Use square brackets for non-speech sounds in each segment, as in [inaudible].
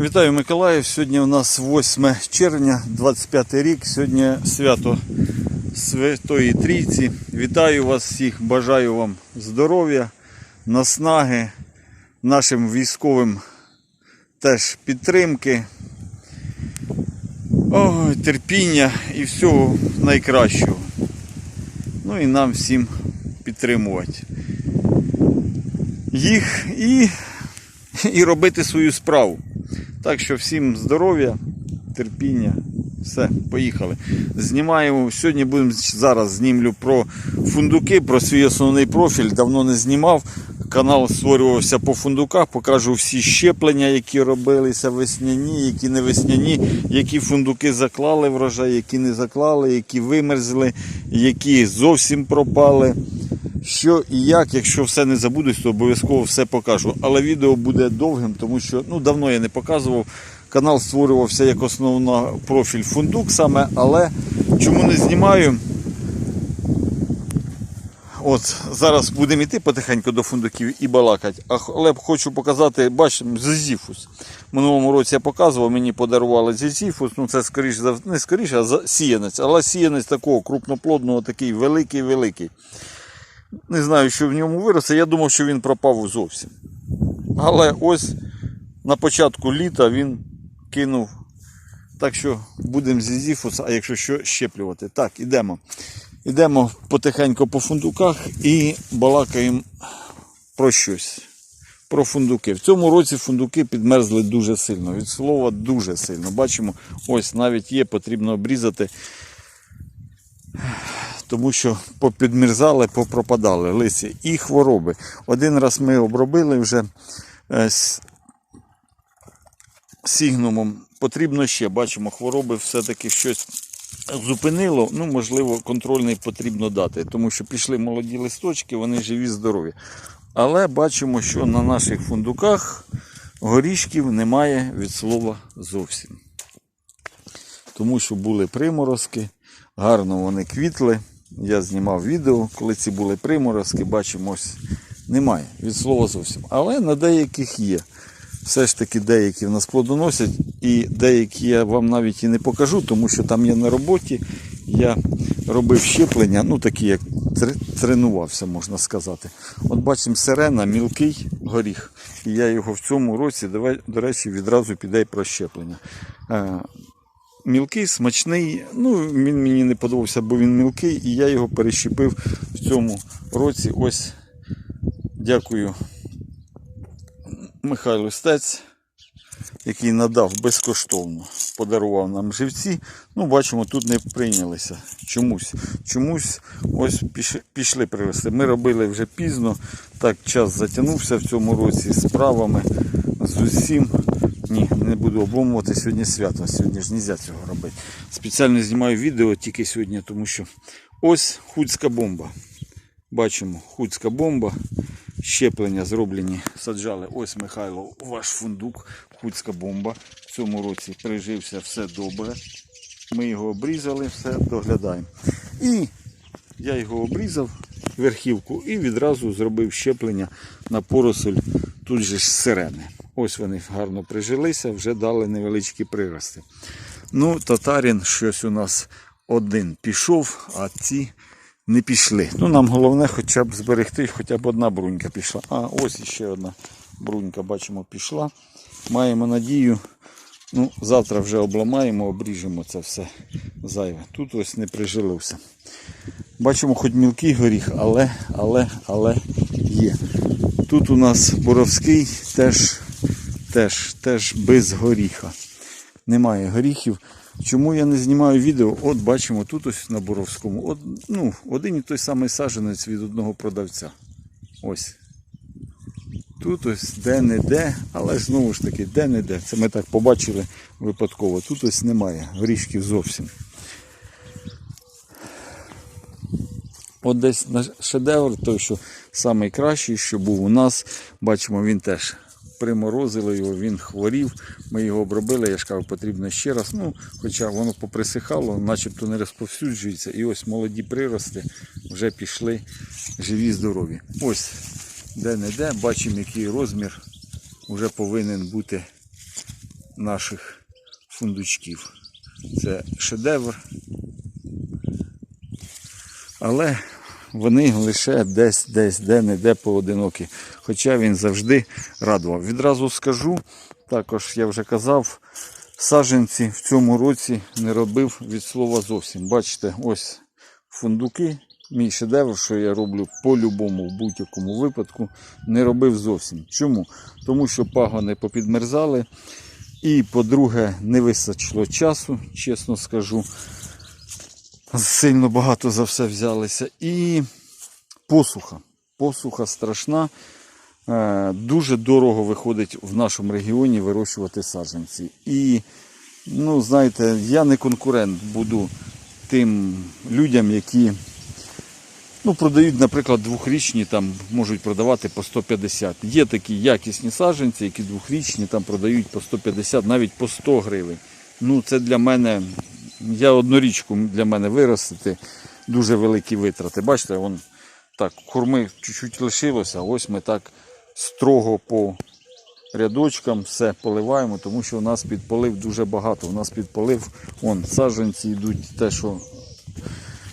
Вітаю Миколаїв. Сьогодні у нас 8 червня, 25 рік. Сьогодні свято Святої Трійці. Вітаю вас всіх, бажаю вам здоров'я, наснаги, нашим військовим теж підтримки, ой, терпіння і всього найкращого. Ну і нам всім підтримувати їх і, і робити свою справу. Так що всім здоров'я, терпіння. Все, поїхали. Знімаємо. Сьогодні будемо зараз знімлю про фундуки, про свій основний профіль. Давно не знімав. Канал створювався по фундуках, покажу всі щеплення, які робилися весняні, які не весняні, які фундуки заклали врожай, які не заклали, які вимерзли, які зовсім пропали. Що і як, якщо все не забудусь, то обов'язково все покажу. Але відео буде довгим, тому що ну, давно я не показував. Канал створювався як основна профіль фундук саме, але чому не знімаю? От зараз будемо йти потихеньку до фундуків і балакати. Але хочу показати, бачимо, зезіфус. Минулому році я показував, мені подарували зезіфус. Ну це скоріш не скоріше, а сіянець. Але сіянець такого крупноплодного, такий великий-великий. Не знаю, що в ньому виросте. Я думав, що він пропав зовсім. Але ось на початку літа він кинув. Так що будемо зі зіфуса, а якщо що, щеплювати. Так, ідемо. Ідемо потихеньку по фундуках і балакаємо про щось. Про фундуки. В цьому році фундуки підмерзли дуже сильно. Від слова дуже сильно. Бачимо, ось навіть є, потрібно обрізати тому що попідмерзали, попропадали лисі і хвороби. Один раз ми обробили вже е, з сігнумом. Потрібно ще, бачимо, хвороби все-таки щось зупинило. Ну, можливо, контрольний потрібно дати, тому що пішли молоді листочки, вони живі, здорові. Але бачимо, що на наших фундуках горішків немає від слова зовсім. Тому що були приморозки, гарно вони квітли. Я знімав відео, коли ці були приморозки, бачимо, ось немає від слова зовсім. Але на деяких є. Все ж таки деякі в нас плодоносять, і деякі я вам навіть і не покажу, тому що там я на роботі. Я робив щеплення, ну такі як тренувався, можна сказати. От бачимо сирена, мілкий горіх. І я його в цьому році, до речі, відразу піде про щеплення. Мілкий, смачний. Ну, він мені не подобався, бо він мілкий, і я його перещепив в цьому році. Ось дякую Михайлу Стець, який надав безкоштовно, подарував нам живці. Ну, бачимо, тут не прийнялися. Чомусь. Чомусь ось піш- пішли привезти. Ми робили вже пізно, так час затягнувся в цьому році з справами, з усім. Ні, не буду обломувати сьогодні свято. Сьогодні ж не можна цього робити. Спеціально знімаю відео тільки сьогодні, тому що ось хуцька бомба. Бачимо, хуцька бомба. Щеплення зроблені, саджали. Ось Михайло, ваш фундук, хуцька бомба. В цьому році прижився все добре. Ми його обрізали, все доглядаємо. І я його обрізав, верхівку, і відразу зробив щеплення на поросоль тут же ж сирени. Ось вони гарно прижилися, вже дали невеличкі прирости. Ну, татарин щось у нас один пішов, а ці не пішли. Ну, нам головне хоча б зберегти, хоча б одна брунька пішла. А, ось іще одна брунька, бачимо, пішла. Маємо надію. Ну, завтра вже обламаємо, обріжемо це все зайве. Тут ось не прижилився. Бачимо, хоч мілкий горіх, але, але, але є. Тут у нас Боровський теж, теж, теж без горіха. Немає горіхів. Чому я не знімаю відео? От бачимо, тут ось на Боровському. От, ну, один і той самий саджанець від одного продавця. Ось. Тут ось де-не-де, але знову ж таки, де-не-де. Це ми так побачили випадково. Тут ось немає горішків зовсім. От десь на шедевр, той, що найкращий, що був у нас, бачимо, він теж приморозили його, він хворів. Ми його обробили, я ж кажу, потрібно ще раз. Ну, хоча воно поприсихало, начебто не розповсюджується. І ось молоді прирости вже пішли живі, здорові. Ось де-не-де, бачимо, який розмір вже повинен бути наших фундучків. Це шедевр. Але вони лише десь, десь, де-не-де поодинокі. Хоча він завжди радував. Відразу скажу, також я вже казав, саджанці в цьому році не робив від слова зовсім. Бачите, ось фундуки. Мій шедевр, що я роблю по-любому, в будь-якому випадку, не робив зовсім. Чому? Тому що пагони попідмерзали. І, по-друге, не вистачило часу, чесно скажу. Сильно багато за все взялися. І посуха. Посуха страшна. Е, Дуже дорого виходить в нашому регіоні вирощувати саджанці. І, ну, знаєте, я не конкурент буду тим людям, які ну, продають, наприклад, двохрічні, там можуть продавати по 150. Є такі якісні саджанці, які двохрічні там продають по 150, навіть по 100 гривень. Ну, це для мене, я однорічку для мене виростити дуже великі витрати. Бачите, вон так, хурми чуть-чуть лишилося, ось ми так строго по рядочкам все поливаємо, тому що у нас підполив дуже багато. У нас підполив, вон, саджанці йдуть те, що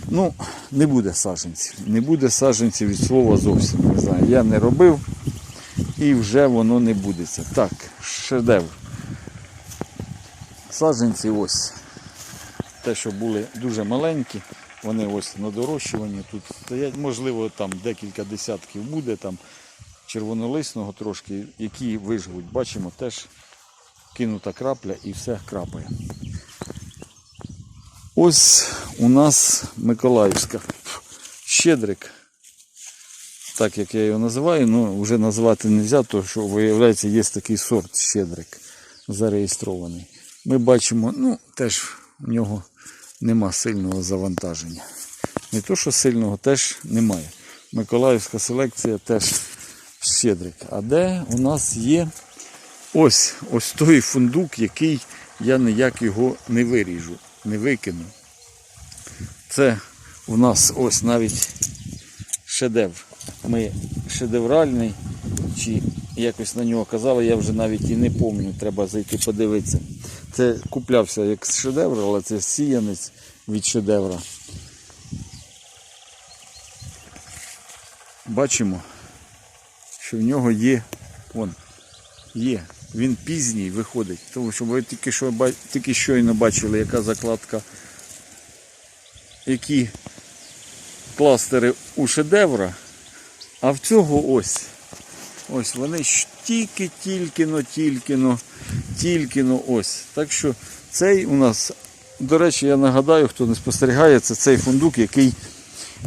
Ну, не буде саджанців. Не буде саджанців від слова зовсім. Не знаю. Я не робив і вже воно не будеться. Так, шедевр. Саджанці ось. Те, що були дуже маленькі, вони ось на дорощуванні тут стоять. Можливо, там декілька десятків буде, там червонолисного трошки, які виживуть. Бачимо, теж кинута крапля і все крапає. Ось у нас Миколаївська. Щедрик. Так як я його називаю, ну вже назвати не можна, тому що виявляється, є такий сорт щедрик зареєстрований. Ми бачимо, ну, теж у нього нема сильного завантаження. Не то, що сильного теж немає. Миколаївська селекція теж щедрик. А де у нас є ось ось той фундук, який я ніяк його не виріжу не викину. Це у нас ось навіть шедевр. Ми шедевральний, чи якось на нього казали, я вже навіть і не пам'ятаю, треба зайти подивитися. Це куплявся як шедевр, але це сіянець від шедевра. Бачимо, що в нього є, вон, є він пізній виходить. Тому що ви тільки що тільки щойно бачили, яка закладка, які кластери у шедевра. А в цього ось. Ось вони ж тільки-тільки-но, тільки-но, тільки-но ось. Так що цей у нас, до речі, я нагадаю, хто не спостерігає, це цей фундук, який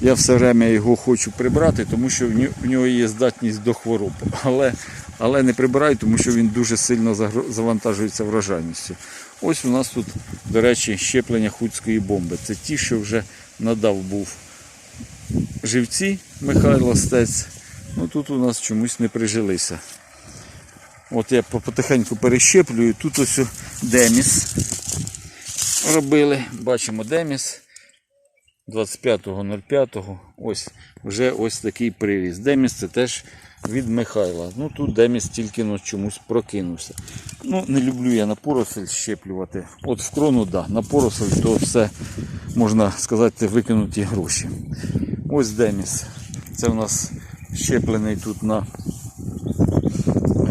я все время його хочу прибрати, тому що в нього є здатність до хвороб. Але але не прибираю, тому що він дуже сильно завантажується врожайністю. Ось у нас тут, до речі, щеплення худської бомби. Це ті, що вже надав був живці Михайло Стець. Ну Тут у нас чомусь не прижилися. От я потихеньку перещеплюю. Тут ось Деміс робили. Бачимо Деміс. 25.05 ось вже ось такий приріз. Деміс це теж від Михайла. Ну тут Деміс тільки ну, чомусь прокинувся. Ну, Не люблю я на поросель щеплювати. От в крону, да, на поросель то все, можна сказати, викинуті гроші. Ось Деміс. Це у нас щеплений тут на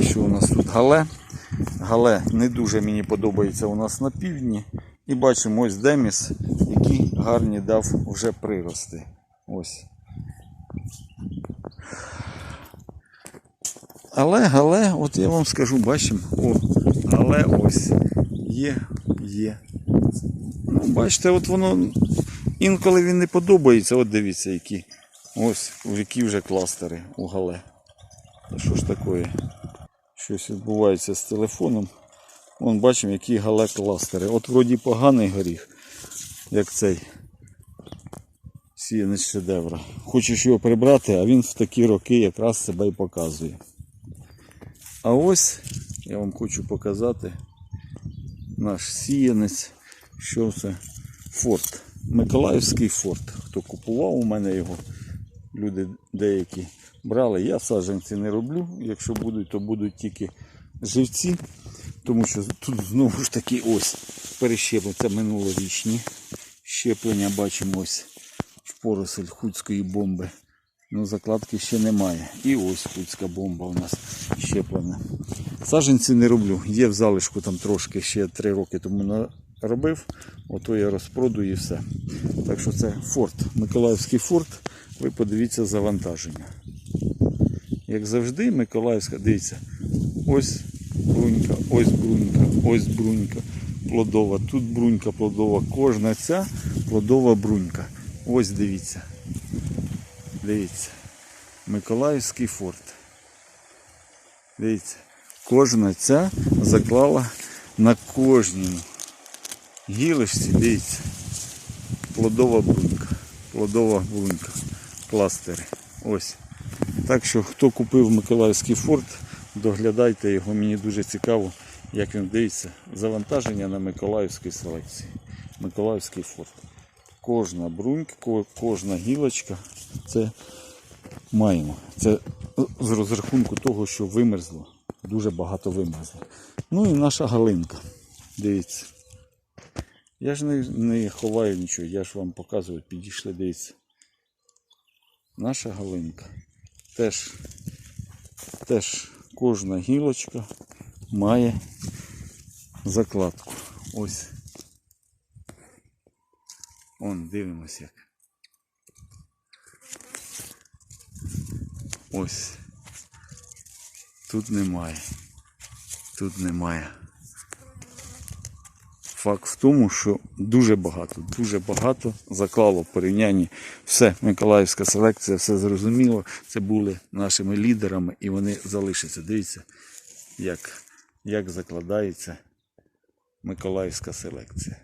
що у нас тут гале. Гале не дуже мені подобається у нас на півдні. І бачимо ось Деміс, який гарні дав вже прирости. Ось. Але, але, от я вам скажу, бачимо, але ось є, є. Ну, Бачите, от воно інколи він не подобається. От дивіться, які. Ось, які вже кластери у гале. Що ж таке? Щось відбувається з телефоном. Вон бачимо, які гале кластери. От вроді поганий горіх, як цей сіянець шедевра. Хочеш його прибрати, а він в такі роки якраз себе і показує. А ось я вам хочу показати наш сіянець, що це форт. Миколаївський форт. Хто купував у мене його, люди деякі брали. Я саджанці не роблю. Якщо будуть, то будуть тільки живці. тому що тут знову ж таки ось перещеплення. Це минулорічні щеплення. Бачимо ось в поросель хуцької бомби. Ну, закладки ще немає. І ось хуцька бомба у нас щеплена. Саженці не роблю. Є в залишку там трошки ще 3 роки тому наробив. Ото я розпродаю і все. Так що це форт. Миколаївський форт. Ви подивіться завантаження. Як завжди, Миколаївська, дивіться, ось брунька, ось брунька, ось брунька плодова, тут брунька плодова, кожна ця плодова брунька. Ось дивіться. Дивіться. Миколаївський форт. Дивіться, кожна ця заклала на кожній гілочці, дивіться, плодова брунька, плодова брунька, кластери. Ось. Так що, хто купив Миколаївський форт, доглядайте його, мені дуже цікаво, як він дивиться. Завантаження на Миколаївській селекції. Миколаївський форт. Кожна брунька, кожна гілочка це маємо. Це з розрахунку того, що вимерзло. Дуже багато вимерзло. Ну і наша галинка. Дивіться. Я ж не, не ховаю нічого, я ж вам показую, підійшли, дивіться. Наша галинка. Теж, теж кожна гілочка має закладку. Ось. Он, дивимось як. Ось. Тут немає. Тут немає. Факт в тому, що дуже багато, дуже багато заклало в порівнянні. Все, Миколаївська селекція, все зрозуміло. Це були нашими лідерами і вони залишаться. Дивіться, як, як закладається Миколаївська селекція.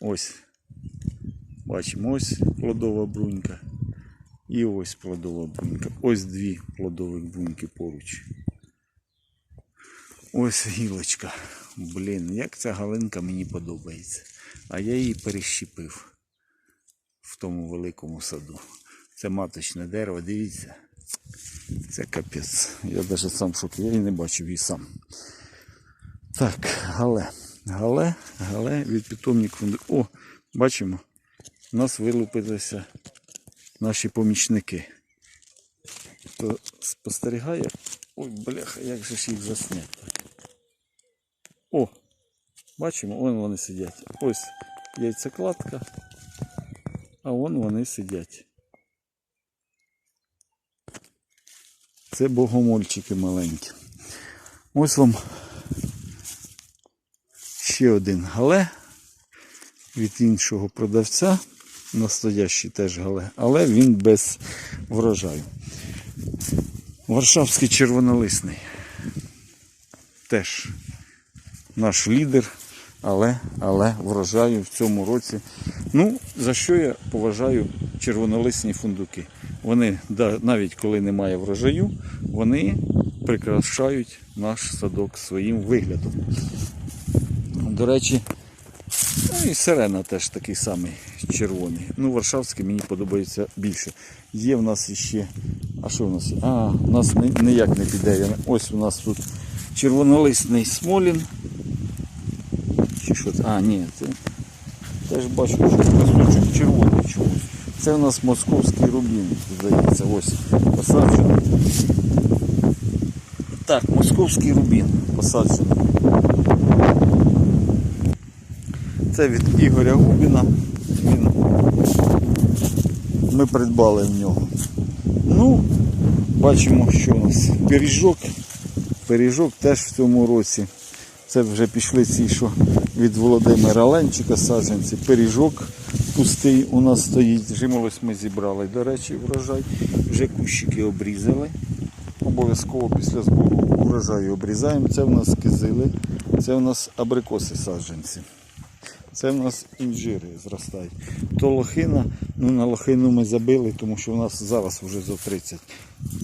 Ось. Бачимо, ось плодова брунька. І ось плодова брунька. Ось дві плодових бруньки поруч. Ось гілочка. Блін, як ця галинка мені подобається. А я її перещепив в тому великому саду. Це маточне дерево, дивіться. Це капець. Я навіть сам шокі, я її не бачив її сам. Так, гале. Гале, гале від питомник. О, бачимо. У нас вилупилися наші помічники. Хто спостерігає. Ой, бляха, як же ж їх засняти. О, бачимо, вон вони сидять. Ось яйцекладка, а вон вони сидять. Це богомольчики маленькі. Ось вам ще один гале від іншого продавця. Настоящий теж гале, але він без врожаю. Варшавський червонолисний. Теж наш лідер, але, але врожаю в цьому році. Ну, за що я поважаю червонолисні фундуки. Вони, навіть коли немає врожаю, вони прикрашають наш садок своїм виглядом. До речі, ну і сирена теж такий самий червоний. Ну, варшавський мені подобається більше. Є в нас ще. А що в нас є? А, у нас ніяк не піде. Ось у нас тут червонолисний смолін. Чи що це? А, ні, це теж бачу, що листочок червоний чомусь. Це у нас московський рубін, здається, ось посаджений. Так, московський рубін посаджений. Це від Ігоря Губіна. Він... Ми придбали в нього. Ну, бачимо, що у нас пиріжок. Пиріжок теж в цьому році. Це вже пішли ці, що від Володимира Ленчика саджанці. Пиріжок пустий у нас стоїть. Жимолось ми зібрали, до речі, врожай. Вже кущики обрізали. Обов'язково після збору урожаю обрізаємо. Це в нас кизили, це в нас абрикоси саджанці. Це в нас інжири зростають. То лохина, ну на лохину ми забили, тому що у нас зараз вже зо 30.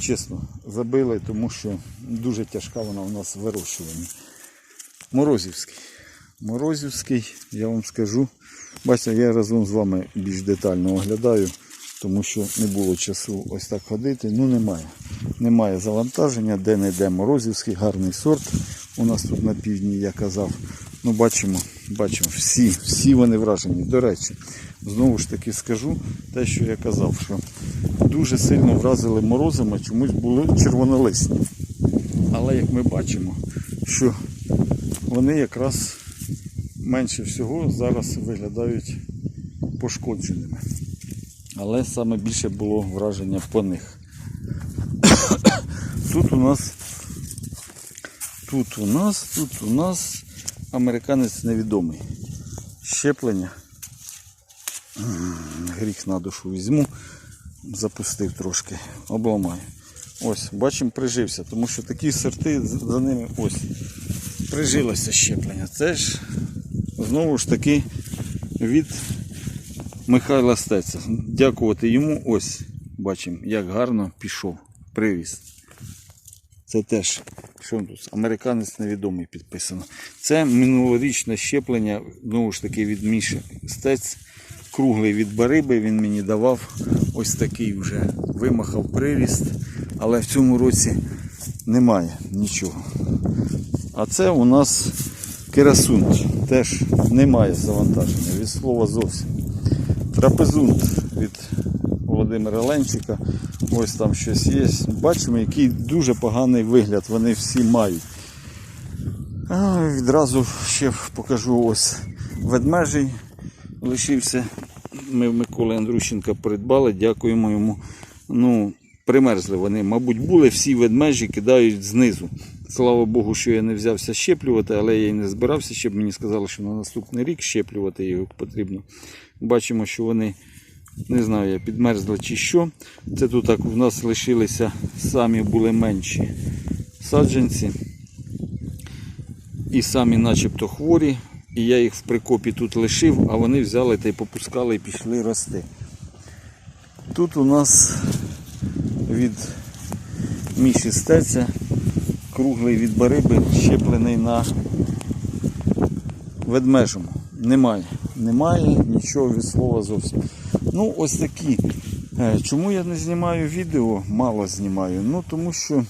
Чесно, забили, тому що дуже тяжка вона у нас в. Морозівський. Морозівський, я вам скажу. Бачите, я разом з вами більш детально оглядаю. тому що не було часу ось так ходити. Ну немає. Немає завантаження, де не йде морозівський, гарний сорт. У нас тут на півдні, я казав. Ну, бачимо, бачимо, всі, всі вони вражені. До речі, знову ж таки скажу те, що я казав, що дуже сильно вразили морозами, чомусь були червонолисні. Але як ми бачимо, що вони якраз менше всього зараз виглядають пошкодженими. Але саме більше було враження по них. [coughs] Тут у нас тут у нас, тут у нас американець невідомий. Щеплення. Гріх на душу візьму. Запустив трошки, обламаю. Ось, бачимо, прижився, тому що такі сорти за ними ось прижилося щеплення. Це ж знову ж таки від Михайла Стеця. Дякувати йому. Ось бачимо, як гарно пішов привіз. Це теж, що тут, американець невідомий підписано. Це минулорічне щеплення, знову ж таки, від Міші Стець. Круглий від бариби він мені давав ось такий вже вимахав приріст, але в цьому році немає нічого. А це у нас керасунт. Теж немає завантаження від слова зовсім. Трапезунт від Володимира Ленчика. Ось там щось є. Бачимо, який дуже поганий вигляд вони всі мають. А, відразу ще покажу ось ведмежий. Лишився. Ми в Миколи Андрущенка придбали, дякуємо йому. Ну, примерзли вони, мабуть, були всі ведмежі кидають знизу. Слава Богу, що я не взявся щеплювати, але я й не збирався, щоб мені сказали, що на наступний рік щеплювати його потрібно. Бачимо, що вони, не знаю, я підмерзли чи що. Це тут так у нас лишилися самі були менші саджанці. І самі начебто хворі. І я їх в прикопі тут лишив, а вони взяли та й попускали і пішли рости. Тут у нас від Міші Стеця круглий від бариби щеплений на ведмежому. Немає. Немає нічого від слова зовсім. Ну, ось такі. Е, Чому я не знімаю відео? Мало знімаю. Ну тому що,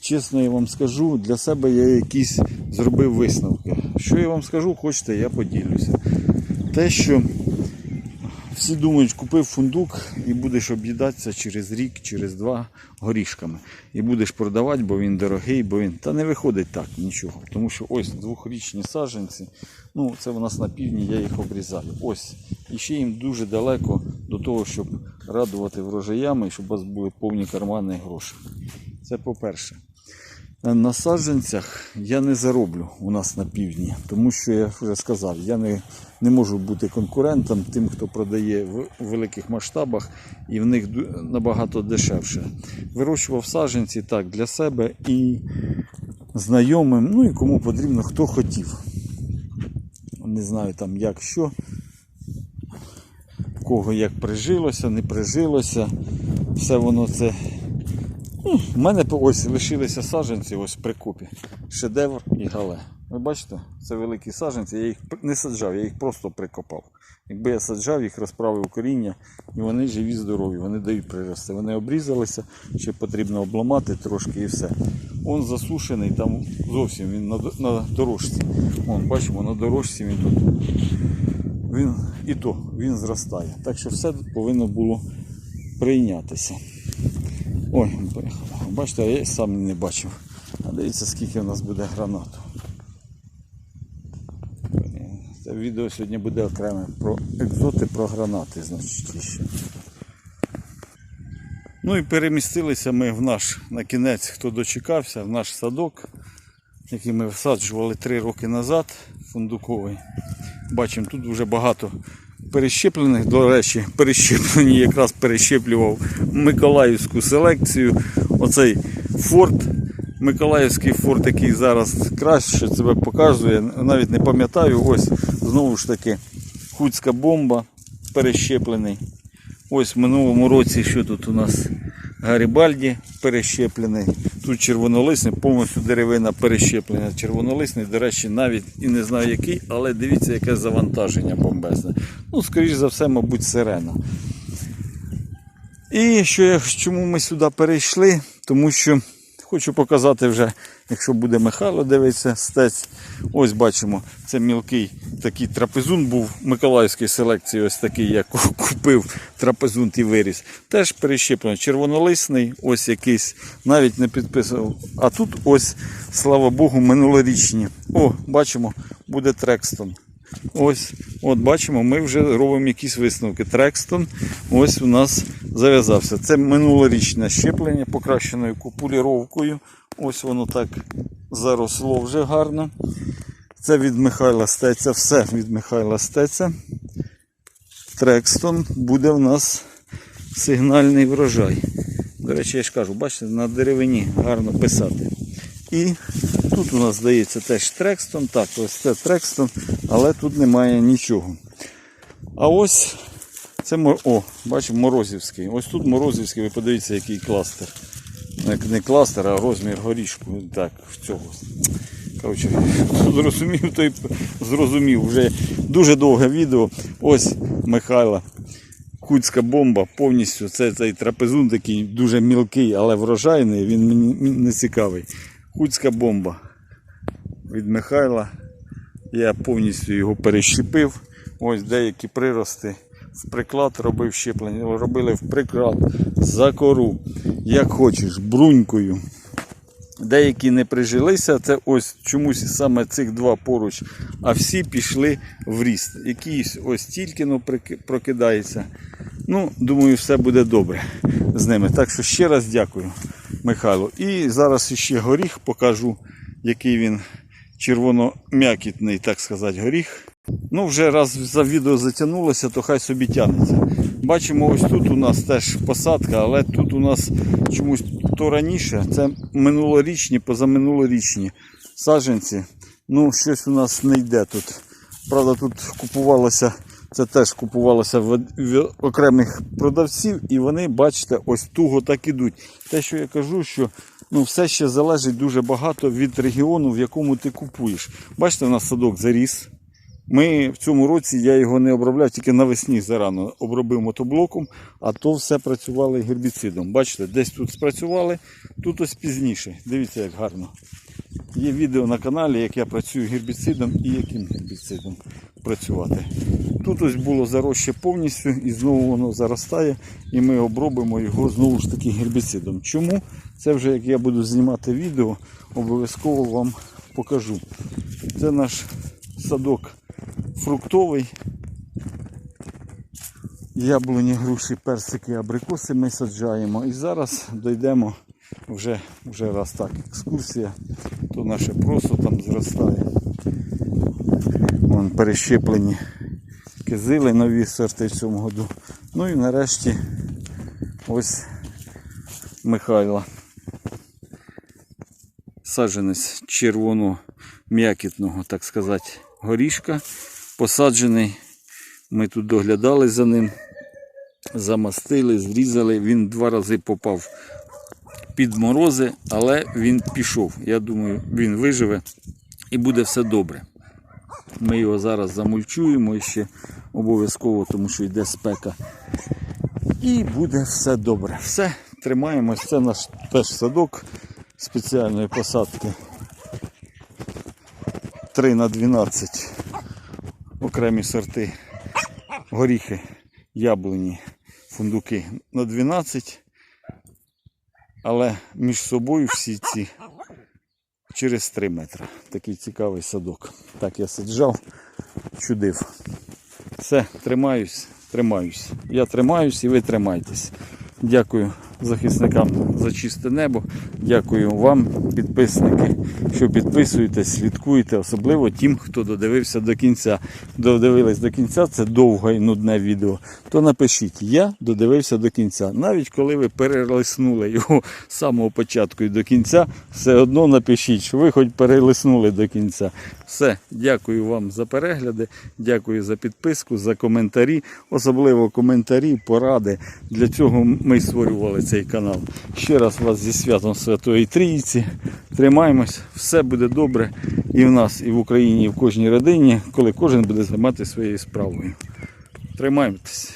чесно я вам скажу, для себе я якісь зробив висновки. Що я вам скажу, хочете, я поділюся. Те, що всі думають, купив фундук і будеш об'їдатися через рік, через два горішками. І будеш продавати, бо він дорогий, бо він. Та не виходить так нічого. Тому що ось двохрічні саджанці, ну це в нас на півдні, я їх обрізаю. Ось. І ще їм дуже далеко до того, щоб радувати врожаями щоб у вас були повні кармани грошей. Це по-перше. На саджанцях я не зароблю у нас на півдні, тому що я вже сказав, я не, не можу бути конкурентом тим, хто продає в великих масштабах і в них набагато дешевше. Вирощував саджанці так для себе і знайомим, ну і кому потрібно, хто хотів. Не знаю там як що, в кого як прижилося, не прижилося. Все воно це у мене ось лишилися саджанці ось в прикопі. Шедевр і гале. Ви бачите, це великі саджанці, я їх не саджав, я їх просто прикопав. Якби я саджав, їх розправив коріння, і вони живі, здорові, вони дають прирости. Вони обрізалися, ще потрібно обламати трошки і все. Он засушений, там зовсім він на, на дорожці. Вон, бачимо, на дорожці він тут. Він і то він зростає. Так що все повинно було прийнятися. Ой, поїхало. Бачите, я сам не бачив. А дивіться, скільки в нас буде гранату. Це відео сьогодні буде окреме про екзоти, про гранати, значить ще. Ну і перемістилися ми в наш на кінець, хто дочекався, в наш садок, який ми всаджували три роки назад, фундуковий. Бачимо, тут вже багато перещеплених. До речі, перещеплені якраз перещеплював Миколаївську селекцію. Оцей форт, Миколаївський форт, який зараз краще себе показує. Навіть не пам'ятаю. Ось знову ж таки хуцька бомба перещеплений. Ось в минулому році, що тут у нас Гарібальді перещеплений. Тут червонолисний, повністю деревина перещеплена. Червонолисний, до речі, навіть і не знаю який, але дивіться, яке завантаження бомбезне. Ну, скоріш за все, мабуть, сирена. І що я, чому ми сюди перейшли? Тому що хочу показати вже, якщо буде Михайло дивитися, стець. Ось бачимо, це мілкий такий трапезун був Миколаївської селекції, ось такий, як купив трапезун і виріс. Теж перещеплено. Червонолисний, ось якийсь, навіть не підписував. А тут ось, слава Богу, минулорічні. О, бачимо, буде Трекстон. Ось, от бачимо, ми вже робимо якісь висновки. Трекстон ось у нас зав'язався. Це минулорічне щеплення покращеною купуліровкою. Ось воно так заросло вже гарно. Це від Михайла Стеця, все від Михайла Стеця. Трекстон буде в нас сигнальний врожай. До речі, я ж кажу, бачите, на деревині гарно писати. І тут у нас здається теж Трекстон. Так, ось це Трекстон, але тут немає нічого. А ось це о, бачимо, Морозівський. Ось тут Морозівський, ви подивіться, який кластер. Не кластер, а розмір горішку. Так, цього. Коротше, [laughs] зрозумів, той зрозумів. Вже дуже довге відео. Ось Михайла. Куцька бомба повністю. Це цей трапезун такий дуже мілкий, але врожайний, він мені не цікавий. Куцька бомба від Михайла. Я повністю його перещепив. Ось деякі прирости. В приклад робив щеплення, робили в приклад за кору, як хочеш, брунькою. Деякі не прижилися, це ось чомусь саме цих два поруч, а всі пішли в ріст. Якийсь ось тільки прики- прокидається. Ну, думаю, все буде добре з ними. Так що ще раз дякую, Михайло. І зараз ще горіх покажу, який він червоно-м'якітний, так сказати, горіх. Ну, вже раз за відео затягнулося, то хай собі тягнеться. Бачимо, ось тут у нас теж посадка, але тут у нас чомусь то раніше, це минулорічні, позаминулорічні саджанці. Ну, щось у нас не йде тут. Правда, тут купувалося, це теж купувалося в, окремих продавців, і вони, бачите, ось туго так ідуть. Те, що я кажу, що ну, все ще залежить дуже багато від регіону, в якому ти купуєш. Бачите, у нас садок заріс. Ми в цьому році я його не обробляв, тільки навесні зарано обробив мотоблоком, а то все працювали гербіцидом. Бачите, десь тут спрацювали, тут ось пізніше. Дивіться, як гарно. Є відео на каналі, як я працюю гербіцидом і яким гербіцидом працювати. Тут ось було заросше повністю і знову воно заростає, і ми обробимо його знову ж таки гербіцидом. Чому? Це вже як я буду знімати відео, обов'язково вам покажу. Це наш садок фруктовий. Яблуні, груші, персики, абрикоси ми саджаємо. І зараз дійдемо вже, вже раз так, екскурсія, то наше просо там зростає. Вон перещеплені кизили, нові сорти в цьому году. Ну і нарешті ось Михайла. Саджанець червоно-м'якітного, так сказати, горішка. Посаджений. Ми тут доглядали за ним, замастили, зрізали. Він два рази попав під морози, але він пішов. Я думаю, він виживе і буде все добре. Ми його зараз замульчуємо ще обов'язково, тому що йде спека. І буде все добре. Все, тримаємось. Це наш теж садок спеціальної посадки. 3 на 12 окремі сорти. Горіхи, яблуні, фундуки на 12. Але між собою всі ці через 3 метри. Такий цікавий садок. Так я саджав, чудив. Все, тримаюсь, тримаюсь. Я тримаюсь і ви тримайтесь. Дякую захисникам за чисте небо. Дякую вам, підписники, що підписуєтесь, слідкуєте, особливо тим, хто додивився до кінця. Додивились до кінця, це довге і нудне відео. То напишіть, я додивився до кінця. Навіть коли ви перелиснули його з самого початку і до кінця, все одно напишіть, що ви хоч перелиснули до кінця. Все, дякую вам за перегляди, дякую за підписку, за коментарі, особливо коментарі, поради. Для цього ми створювали цей канал. Ще раз вас зі святом Святої Трійці. Тримаємось, все буде добре і в нас, і в Україні, і в кожній родині, коли кожен буде займатися своєю справою. Тримаємось.